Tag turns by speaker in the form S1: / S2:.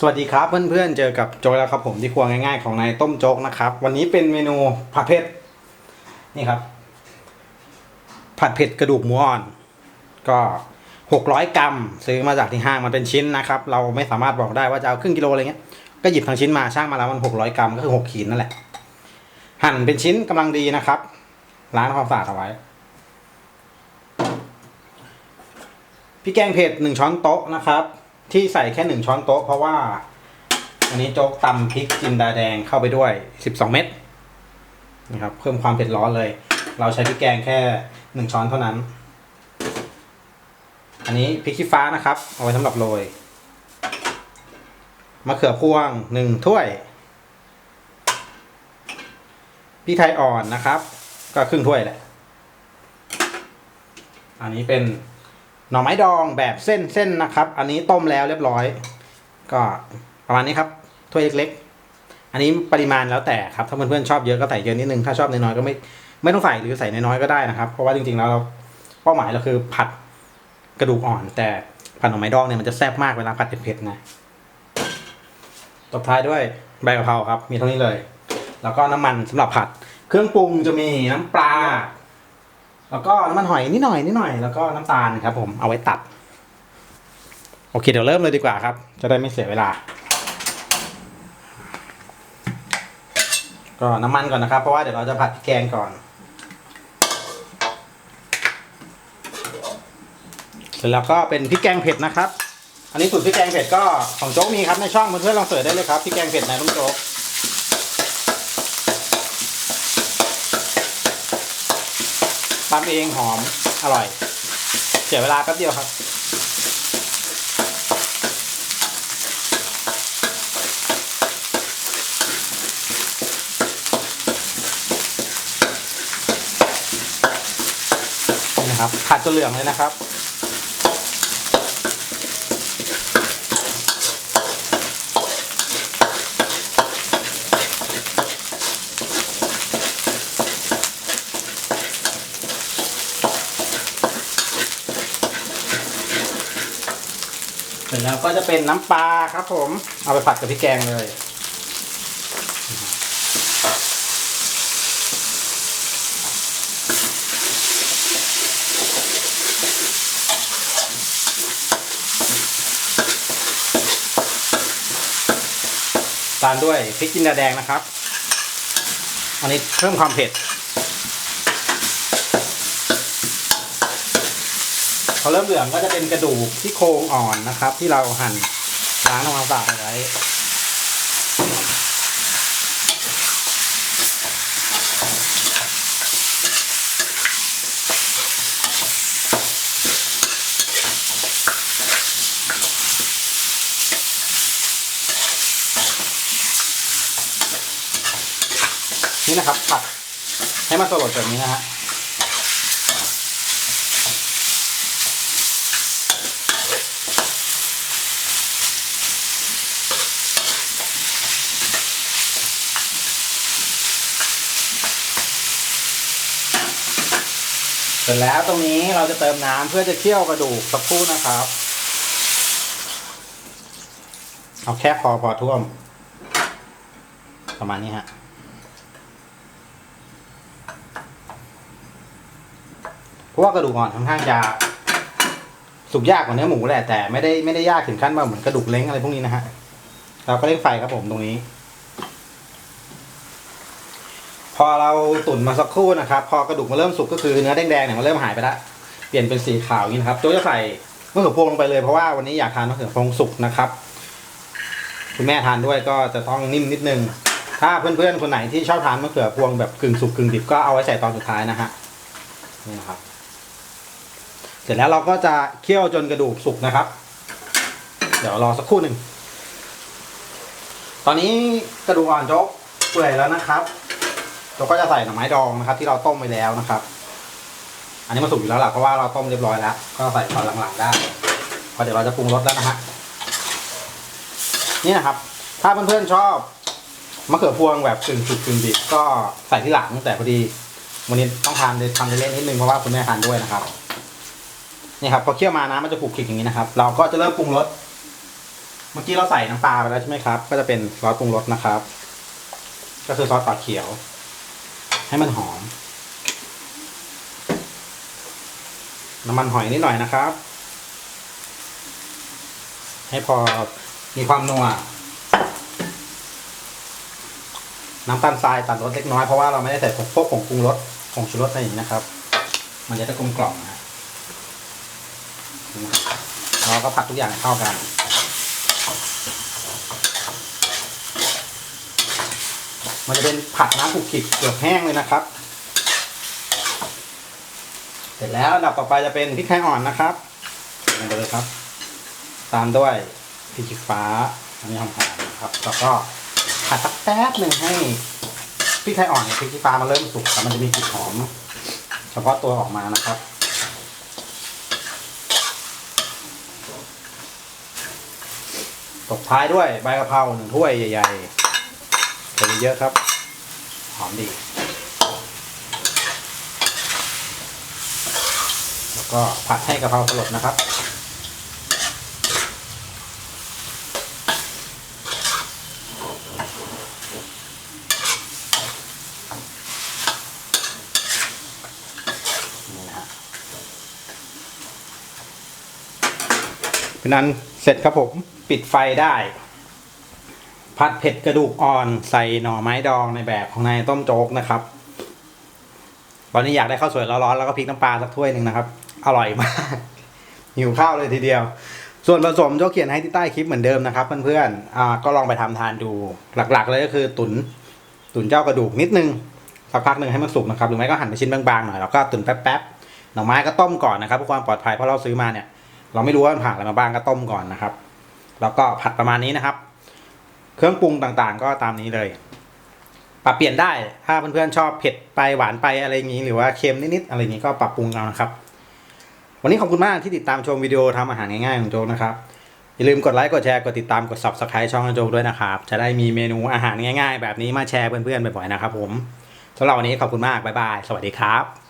S1: สวัสดีครับเพื่อนๆเจอกับโจ๊กแล้วครับผมที่ครัวง่ายๆของนายต้มโจ๊กนะครับ วันนี้เป็นเมนูผัดเผ็ดนี่ครับ ผัดเผ็ดกระดูกหมูอ่อน ก็หกร้อยกรัมซื้อมาจากที่ห้างมันเป็นชิ้นนะครับ เราไม่สามารถบอกได้ว่าจะเอาครึ่งกิโลอะไรเงี้ยก็หยิบทั้งชิ้นมาช่างมาแล้วมันหกร้อยกรัมก็คือหกขีดนั่นแหละ หั่นเป็นชิ้นกำลังดีนะครับล้างความสะอาดเอาไว้พี่แกงเผ็ดหนึ่งช้อนโต๊ะนะครับ ที่ใส่แค่หนึ่งช้อนโต๊ะเพราะว่า อันนี้โจ๊กตำพริกจินดาแดงเข้าไปด้วยสิบสองเม็ดนะครับ เพิ่มความเผ็ดร้อนเลย เราใช้พริกแกงแค่หนึ่งช้อนเท่านั้น อันนี้พริกขี้ฟ้านะครับ เอาไว้สำหรับโรยมะเขือพวงหนึ่งถ้วยพริกไทยอ่อนนะครับ ก็ครึ่งถ้วยแหละ อันนี้เป็น หน่อไม้ดองแบบเส้นเส้นนะครับ อันนี้ต้มแล้วเรียบร้อย ก็ประมาณนี้ครับถ้วยเล็กๆ อันนี้ปริมาณแล้วแต่ครับ ถ้าเพื่อนๆชอบเยอะก็ใส่เยอะนิดนึง ถ้าชอบน้อยๆก็ไม่ไม่ต้องใส่หรือใส่น้อยๆก็ได้นะครับ เพราะว่าจริงๆแล้วเราเป้าหมายเราคือผัดกระดูกอ่อน แต่ผัดหน่อไม้ดองเนี่ยมันจะแซ่บมากเวลาผัดเผ็ดๆนะตบท้ายด้วยใบกะเพราครับ มีเท่านี้เลย แล้วก็น้ำมันสำหรับผัด เครื่องปรุงจะมีน้ำปลา แล้วก็น้ำมันหอยนิดหน่อยนิดหน่อยแล้วก็น้ำตาลครับ ผมเอาไว้ตัด โอเคเดี๋ยวเริ่มเลยดีกว่าครับ จะได้ไม่เสียเวลา ก็น้ำมันก่อนนะครับ เพราะว่าเดี๋ยวเราจะผัดพริกแกงก่อน เสร็จแล้วก็เป็นพริกแกงเผ็ดนะครับ อันนี้สูตรพริกแกงเผ็ดก็ของโจ๊กมีครับในช่องเพื่อนๆลองเสิร์ชได้เลยครับพริกแกงเผ็ดนายลุงโจ๊ก ทำเองหอมอร่อย เสียเวลาแป๊บเดียวครับ นี่นะครับผัดจนเหลืองเลยนะครับ เสร็จแล้ว ก็จะเป็นน้ำปลาครับผม เอาไปผัดกับพริกแกงเลยตามด้วยพริกจินดาแดงนะครับ อันนี้เพิ่มความเผ็ด อเริ่มเหลืองก็จะเป็นกระดูกที่โครงอ่อนนะครับ ที่เราหั่นล้างทำความสะอาดเอาไว้นี่นะครับผัดให้มันสลดแบบนี้นะฮะ เสร็จแล้วตรงนี้เราจะเติมน้ำเพื่อจะเคี่ยวกระดูกสักครู่นะครับ เอาแค่พอพอท่วม ประมาณนี้ฮะเพราะว่ากระดูกอ่อนค่อนข้างจะสุกยากกว่าเนื้อหมูแหละแต่ไม่ได้ไม่ได้ยากถึงขั้นว่าเหมือนกระดูกเล้งอะไรพวกนี้นะฮะเราก็เร่งไฟครับผมตรงนี้ พอเราตุ๋นมาสักครู่นะครับ พอกระดูกมาเริ่มสุกก็คือเนื้อแดงๆเนี่ยมันเริ่มหายไปแล้วเปลี่ยนเป็นสีขาวอย่างนี้นะครับโจ้จะใส่มะเขือพวงลงไปเลยเพราะว่าวันนี้อยากทานมะเขือพวงสุกนะครับคุณแม่ทานด้วยก็จะต้องนิ่มนิดนึง ถ้าเพื่อนๆคนไหนที่ชอบทานมะเขือพวงแบบกึ่งสุกกึ่งดิบก็เอาไว้ใส่ตอนสุดท้ายนะฮะนี่นะครับ เสร็จแล้วเราก็จะเคี่ยวจนกระดูกสุกนะครับ เดี๋ยวรอสักครู่หนึ่งตอนนี้กระดูกอ่อนโจ๊กเปื่อยแล้วนะครับ เราก็จะใส่หน่อไม้ดองนะครับ ที่เราต้มไปแล้วนะครับ อันนี้มาสุกอยู่แล้วล่ะเพราะว่าเราต้มเรียบร้อยแล้ว ก็ใส่ตอนหลังๆได้เพราะเดี๋ยวเราจะปรุงรสแล้วนะฮะนี่นะครับ ถ้าเพื่อนๆชอบมะเขือพวงแบบกึ่งสุกกึ่งดิบก็ใส่ที่หลังแต่พอดีวันนี้ต้องทานทำเล่นๆนิดนึงเพราะว่าคุณแม่ทานด้วยนะครับนี่ครับพอเคี่ยวมาน้ำมันจะผูกขิกอย่างนี้นะครับ เราก็จะเริ่มปรุงรสเมื่อกี้เราใส่น้ำปลาไปแล้วใช่ไหมครับ ก็จะเป็นซอสปรุงรสนะครับ ก็คือซอสปลาเขียว ให้มันหอม น้ำมันหอยนิดหน่อยนะครับ ให้พอมีความนัวน้ำตาลทรายตัดรสเล็กน้อยเพราะว่าเราไม่ได้ใส่พวกพวกผงปรุงรสผงชูรสอะไรอย่างนี้นะครับ มันจะได้กลมกล่อมนะเราก็ผัดทุกอย่างเข้ากัน มันจะเป็นผัดน้ำผุกขิดเกือบแห้งเลยนะครับ เสร็จแล้วอันดับต่อไปจะเป็นพริกไทยอ่อนนะครับลงไปเลยครับ ตามด้วยพริกชี้ฟ้า อันนี้หอมๆนะครับ แล้วก็ผัดสักแป๊บหนึ่งให้พริกไทยอ่อนกับพริกชี้ฟ้ามันเริ่มสุกแล้วมันจะมีกลิ่นหอม เฉพาะตัวออกมานะครับตบท้ายด้วยใบกะเพราหนึ่งถ้วยใหญ่ ๆ ใส่เยอะครับ หอมดี แล้วก็ผัดให้กะเพราสลดนะครับนี่นะฮะเป็นนั้นเสร็จครับผม ปิดไฟได้ ผัดเผ็ดกระดูกอ่อนใส่หน่อไม้ดองในแบบของนายต้มโจ๊กนะครับ ตอนนี้อยากได้ข้าวสวยร้อนๆแล้วก็พริกน้ำปลาสักถ้วยหนึ่งนะครับ อร่อยมากหิวข้าวเลยทีเดียว ส่วนผสมโจ๊กเขียนให้ที่ใต้คลิปเหมือนเดิมนะครับเพื่อนๆก็ลองไปทำทานดูหลักๆ เลยก็คือตุนตุนเจ้ากระดูกนิดนึงสักพักหนึ่งให้มันสุกนะครับหรือไม่ก็หั่นเป็นชิ้นบางๆหน่อยแล้วก็ตุ๋นแป๊บๆหน่อไม้ก็ต้มก่อนนะครับเพื่อความปลอดภัยเพราะเราซื้อมาเนี่ย เราไม่รู้ว่ามันผ่านอะไรมาบ้างก็ต้มก่อนนะครับ แล้วก็ผัดประมาณนี้นะครับ เครื่องปรุงต่างๆ ก็ตามนี้เลย ปรับเปลี่ยนได้ ถ้าเพื่อนๆชอบเผ็ดไปหวานไปอะไรอย่างนี้ หรือว่าเค็มนิดๆอะไรอย่างนี้ก็ปรับปรุงเอานะครับ วันนี้ขอบคุณมากที่ติดตามชมวิดีโอทำอาหารง่ายๆของโจ๊กนะครับ อย่าลืมกดไลค์ กดแชร์ กดติดตาม กด subscribe ช่องโจ๊กด้วยนะครับ จะได้มีเมนูอาหารง่าย ๆ แบบนี้มาแชร์เพื่อนๆบ่อยๆนะครับผมสำหรับวันนี้ขอบคุณมาก บ๊ายบาย สวัสดีครับ